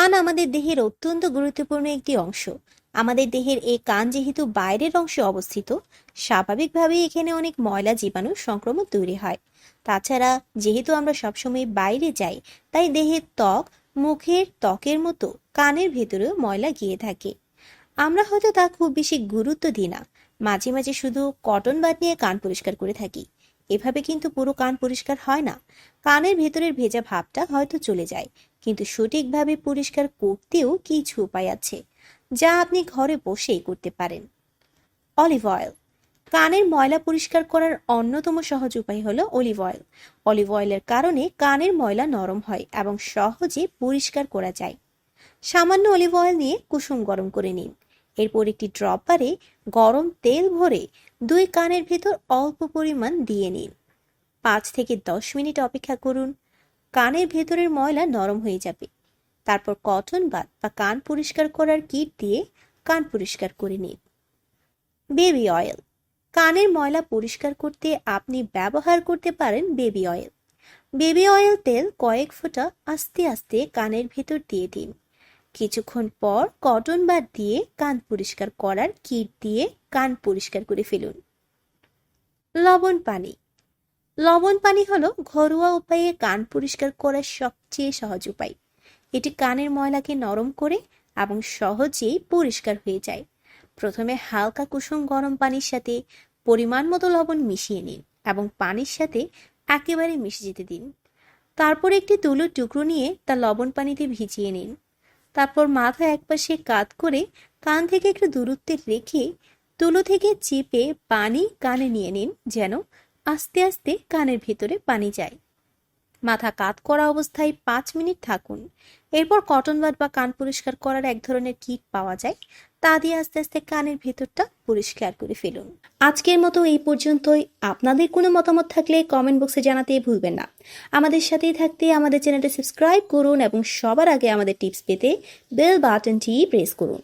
কান আমাদের দেহের অত্যন্ত গুরুত্বপূর্ণ একটি অংশ। আমাদের দেহের এই কান যেহেতু বাইরের অংশে অবস্থিত, স্বাভাবিকভাবেই এখানে অনেক ময়লা জীবাণু সংক্রমণ তৈরি হয়। তাছাড়া যেহেতু আমরা সবসময় বাইরে যাই, তাই দেহের ত্বক, মুখের ত্বকের মতো কানের ভেতরেও ময়লা গিয়ে থাকে। আমরা হয়তো তা খুব বেশি গুরুত্ব দিই না। মাঝে মাঝে শুধু কটন বাদ নিয়ে কান পরিষ্কার করে থাকি। এভাবে কিন্তু পুরো কান পরিষ্কার হয় না। কানের ভেতরের ভেজা ভাবটা হয়তো চলে যায়, কিন্তু সঠিকভাবে পরিষ্কার করতেও কিছু উপায় আছে, যা আপনি ঘরে বসেই করতে পারেন। অলিভ অয়েল কানের ময়লা পরিষ্কার করার অন্যতম সহজ উপায় হলো অলিভ অয়েল অলিভ অয়েলের কারণে কানের ময়লা নরম হয় এবং সহজে পরিষ্কার করা যায়। সামান্য অলিভ অয়েল নিয়ে কুসুম গরম করে নিন। এরপর একটি ড্রপারে গরম তেল ভরে দুই কানের ভেতর অল্প পরিমাণ দিয়ে নিন। পাঁচ থেকে দশ মিনিট অপেক্ষা করুন। কানের ভেতরের ময়লা নরম হয়ে যাবে। তারপর কটন বাদ বা কান পরিষ্কার করার কিট দিয়ে কান পরিষ্কার করে নিন। Baby oil. কানের ময়লা পরিষ্কার করতে আপনি ব্যবহার করতে পারেন বেবি অয়েল। বেবি অয়েল তেল কয়েক ফোঁটা আস্তে আস্তে কানের ভেতর দিয়ে দিন। কিছুক্ষণ পর কটন বাদ দিয়ে কান পরিষ্কার করার কিট দিয়ে কান পরিষ্কার করে ফেলুন। লবণ পানি। লবণ পানি হলো ঘরোয়া উপায়ে কান পরিষ্কার করার সবচেয়ে সহজ উপায়। এটি কানের ময়লাকে নরম করে এবং সহজেই পরিষ্কার হয়ে যায়। প্রথমে হালকা কুসুম গরম পানির সাথে পরিমাণ মতো লবণ মিশিয়ে নিন এবং পানির সাথে একেবারে মিশে যেতে দিন। তারপর একটি তুলোর টুকরো নিয়ে তা লবণ পানিতে ভিজিয়ে নিন। তারপর মাথা একপাশে কাত করে কান থেকে একটু দূরত্বে রেখে তুলো থেকে চেপে পানি কানে নিয়ে নিন যেন আস্তে আস্তে কানের ভেতরে পানি যায়। মাথা কাত করা অবস্থায় পাঁচ মিনিট থাকুন। এরপর কটন বাদ বা কান পরিষ্কার করার এক ধরনের কিট পাওয়া যায়, তা দিয়ে আস্তে আস্তে কানের ভেতরটা পরিষ্কার করে ফেলুন। আজকের মতো এই পর্যন্তই। আপনাদের কোনো মতামত থাকলে কমেন্ট বক্সে জানাতে ভুলবেন না। আমাদের সাথেই থাকতে, আমাদের চ্যানেলটা সাবস্ক্রাইব করুন এবং সবার আগে আমাদের টিপস পেতে বেল বাটনটি প্রেস করুন।